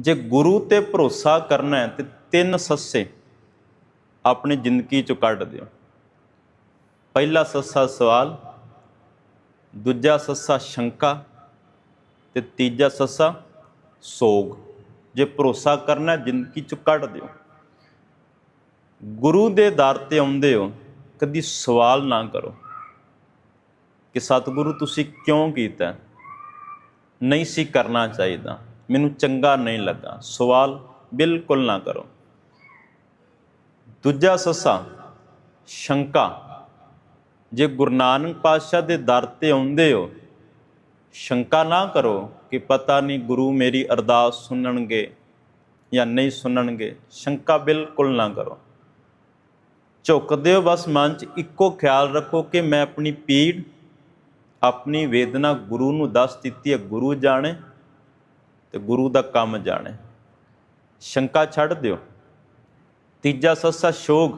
ਜੇ ਗੁਰੂ ਤੇ ਭਰੋਸਾ ਕਰਨਾ ਹੈ ਤੇ ਤਿੰਨ ਸੱਸੇ ਆਪਣੀ ਜ਼ਿੰਦਗੀ ਚੋਂ ਕੱਢ ਦਿਓ। ਪਹਿਲਾ ਸੱਸਾ ਸਵਾਲ, ਦੂਜਾ ਸੱਸਾ ਸ਼ੰਕਾ ਤੇ ਤੀਜਾ ਸੱਸਾ ਸੋਗ। ਜੇ ਭਰੋਸਾ ਕਰਨਾ ਜ਼ਿੰਦਗੀ ਚੋਂ ਕੱਢ ਦਿਓ। ਗੁਰੂ ਦੇ ਦਰ ਤੇ ਆਉਂਦੇ ਹੋ, ਕਦੀ ਸਵਾਲ ਨਾ ਕਰੋ ਕਿ ਸਤਿਗੁਰੂ ਤੁਸੀਂ ਕਿਉਂ ਕੀਤਾ? ਨਹੀਂ ਸੀ ਕਰਨਾ ਚਾਹੀਦਾ। ਮੈਨੂੰ ਚੰਗਾ ਨਹੀਂ ਲੱਗਾ। ਸਵਾਲ ਬਿਲਕੁਲ ਨਾ ਕਰੋ। ਦੂਜਾ ਸੱਸਾ, ਸ਼ੰਕਾ, ਜੇ ਗੁਰੂ ਨਾਨਕ ਪਾਤਸ਼ਾਹ ਦੇ ਦਰ ਤੇ ਆਉਂਦੇ ਹੋ, ਸ਼ੰਕਾ ਨਾ ਕਰੋ ਕਿ ਪਤਾ ਨਹੀਂ ਗੁਰੂ ਮੇਰੀ ਅਰਦਾਸ ਸੁਣਨਗੇ ਜਾਂ ਨਹੀਂ ਸੁਣਨਗੇ। ਸ਼ੰਕਾ ਬਿਲਕੁਲ ਨਾ ਕਰੋ। ਝੁਕਦੇ ਹੋ ਬਸ ਮਨ 'ਚ, ਇੱਕੋ ਖਿਆਲ ਰੱਖੋ ਕਿ ਮੈਂ ਆਪਣੀ ਪੀੜ, ਆਪਣੀ ਵੇਦਨਾ ਗੁਰੂ ਨੂੰ ਦੱਸ ਦਿੱਤੀ ਹੈ, ਗੁਰੂ ਜਾਣੇ। ਤੇ ਗੁਰੂ ਦਾ ਕੰਮ ਜਾਣੇ। ਸ਼ੰਕਾ ਛੱਡ ਦਿਓ। ਤੀਜਾ ਸੱਸਾ ਸ਼ੋਗ,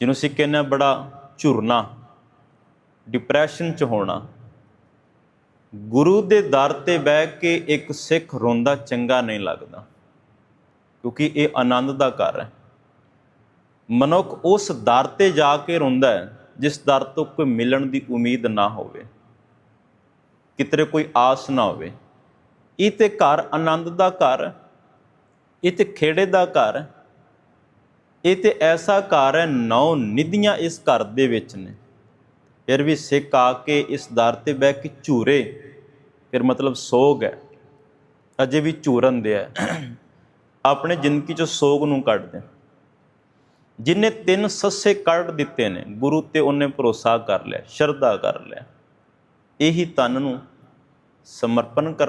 ਜਿਹਨੂੰ ਅਸੀਂ ਕਹਿੰਦੇ ਹਾਂ ਬੜਾ ਝੁਰਨਾ ਡਿਪਰੈਸ਼ਨ ਚ ਹੋਣਾ। ਗੁਰੂ ਦੇ ਦਰ ਤੇ ਬਹਿ ਕੇ ਇੱਕ ਸਿੱਖ ਰੋਂਦਾ ਚੰਗਾ ਨਹੀਂ ਲੱਗਦਾ, ਕਿਉਂਕਿ ਇਹ ਆਨੰਦ ਦਾ ਘਰ ਹੈ। ਮਨੁੱਖ ਉਸ ਦਰ ਤੇ ਜਾ ਕੇ ਰੋਂਦਾ ਹੈ, ਜਿਸ ਦਰ ਤੋਂ ਕੋਈ ਮਿਲਣ ਦੀ ਉਮੀਦ ਨਾ ਹੋਵੇ। ਕਿਤੇ ਕੋਈ ਆਸ ਨਾ ਹੋਵੇ। ਇਹ ਤੇ ਘਰ ਆਨੰਦ ਦਾ ਘਰ ਇਹ ਤੇ ਖੇੜੇ ਦਾ ਘਰ ਇਹ ਤੇ ਐਸਾ ਘਰ ਹੈ, ਨੌ ਨਿਧੀਆਂ ਇਸ ਘਰ ਦੇ ਵਿੱਚ ਨੇ। ਫਿਰ ਵੀ ਸਿੱਖ ਆ ਕੇ ਇਸ ਦਰ ਤੇ ਬਹਿ ਕੇ ਝੂਰੇ, ਫਿਰ ਮਤਲਬ ਸੋਗ ਹੈ। ਅਜੇ ਵੀ ਝੂਰਨ ਦਿਆ ਆਪਣੇ ਜ਼ਿੰਦਗੀ ਚੋਂ ਸੋਗ ਨੂੰ ਕੱਢ ਦੇ ਜਿਨੇ ਤਿੰਨ ਸੱਸੇ ਕੱਢ ਦਿੱਤੇ ਨੇ, ਗੁਰੂ ਤੇ ਉਹਨੇ ਭਰੋਸਾ ਕਰ ਲਿਆ, ਸ਼ਰਧਾ ਕਰ ਲਿਆ। ਇਹੀ ਤਨ ਨੂੰ ਸਮਰਪਣ ਕਰ